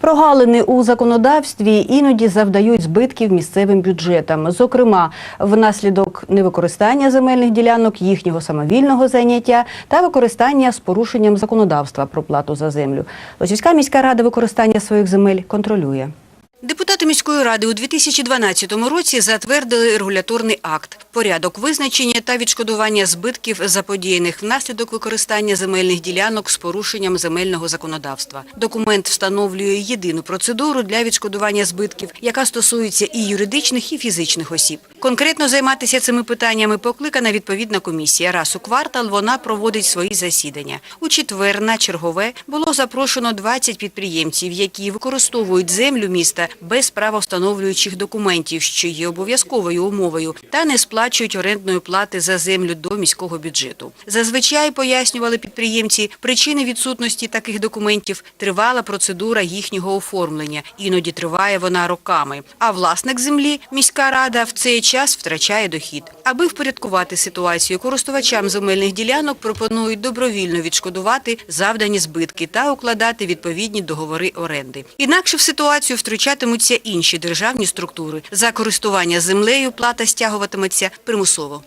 Прогалини у законодавстві іноді завдають збитків місцевим бюджетам, зокрема, внаслідок невикористання земельних ділянок, їхнього самовільного зайняття та використання з порушенням законодавства про плату за землю. Лосівська міська рада використання своїх земель контролює. Депутати міської ради у 2012 році затвердили регуляторний акт порядок визначення та відшкодування збитків заподіяних внаслідок використання земельних ділянок з порушенням земельного законодавства. Документ встановлює єдину процедуру для відшкодування збитків, яка стосується і юридичних, і фізичних осіб. Конкретно займатися цими питаннями покликана відповідна комісія. Раз у квартал вона проводить свої засідання. У четвер на чергове було запрошено 20 підприємців, які використовують землю міста без правовстановлюючих документів, що є обов'язковою умовою, та не сплачують орендної плати за землю до міського бюджету. Зазвичай пояснювали підприємці, причини відсутності таких документів тривала процедура їхнього оформлення. Іноді триває вона роками. А власник землі, міська рада, в цей час втрачає дохід. Аби впорядкувати ситуацію, користувачам земельних ділянок пропонують добровільно відшкодувати завдані збитки та укладати відповідні договори оренди. Інакше в ситуацію втручатимуться інші державні структури. За користування землею плата стягуватиметься примусово.